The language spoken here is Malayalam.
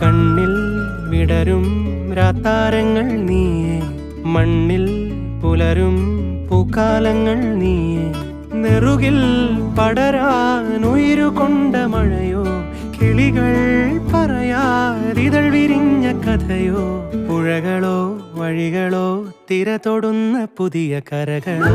കണ്ണിൽ വിടരും രാത്താരങ്ങൾ നീയെ മണ്ണിൽ പുലരും പൂക്കാലങ്ങൾ നീയെ. നെറുകിൽ പടരാനുയിരുകൊണ്ട മഴയോ കിളികൾ പറയാതിതൾ വിരിഞ്ഞ കഥയോ പുഴകളോ വഴികളോ തിര തൊടുന്ന പുതിയ കരകളോ.